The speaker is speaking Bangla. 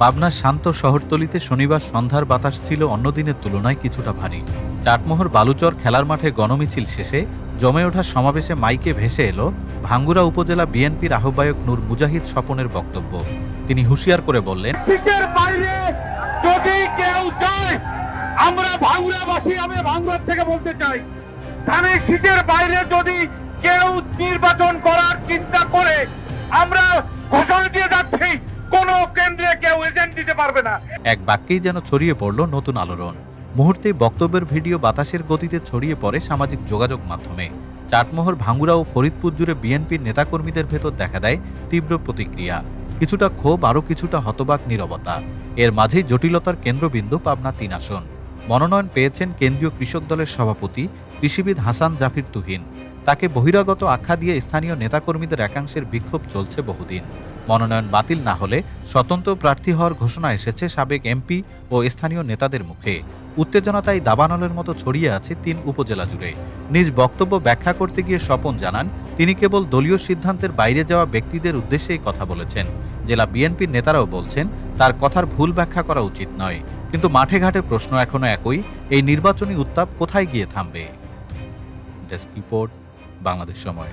পাবনার শান্ত শহরতলিতে শনিবার সন্ধ্যার বাতাস ছিল অন্য দিনের তুলনায় কিছুটা ভারী। চাটমোহর বালুচর খেলার মাঠে গণমিছিল শেষে জমে ওঠা সমাবেশে মাইকে ভেসে এলো ভাঙ্গুড়া উপজেলা বিএনপির আহ্বায়ক নূর মুজাহিদ স্বপনের বক্তব্য। তিনি হুঁশিয়ার করে বললেন আমরা ভাঙ্গুর যদি কেউ নির্বাচন করার চিন্তা করে, আমরা দিতে পারবে না। এক বাক্যেই যেন ছড়িয়ে পড়ল নতুন আলোড়ন। মুহূর্তে বক্তব্যের ভিডিও বাতাসের গতিতে ছড়িয়ে পড়ে সামাজিক যোগাযোগ মাধ্যমে। চাটমোহর ভাঙ্গুড়া ও ফরিদপুর জুড়ে বিএনপির নেতাকর্মীদের ভেতর দেখা দেয় তীব্র প্রতিক্রিয়া। কিছুটা ক্ষোভ, আরও কিছুটা হতবাক নীরবতা। এর মাঝেই জটিলতার কেন্দ্রবিন্দু পাবনা তিন আসন। মনোনয়ন পেয়েছেন কেন্দ্রীয় কৃষক দলের সভাপতি কৃষিবিদ হাসান জাফির তুহিন। তাকে বহিরাগত আখ্যা দিয়ে স্থানীয় নেতাকর্মীদের একাংশের বিক্ষোভ চলছে বহুদিন। মনোনয়ন বাতিল না হলে স্বতন্ত্র প্রার্থী হওয়ার ঘোষণা এসেছে সাবেক এমপি ও স্থানীয় নেতাদের মুখে। উত্তেজনা তাই দাবানলের মতো ছড়িয়ে আছে তিন উপজেলা জুড়ে। নিজ বক্তব্য ব্যাখ্যা করতে গিয়ে স্বপন জানান, তিনি কেবল দলীয় সিদ্ধান্তের বাইরে যাওয়া ব্যক্তিদের উদ্দেশ্যেই কথা বলেছেন। জেলা বিএনপির নেতারাও বলছেন, তার কথার ভুল ব্যাখ্যা করা উচিত নয়। কিন্তু মাঠে ঘাটে প্রশ্ন এখনও একই, এই নির্বাচনী উত্তাপ কোথায় গিয়ে থামবে? ডেস্ক রিপোর্ট, বাংলাদেশ সময়।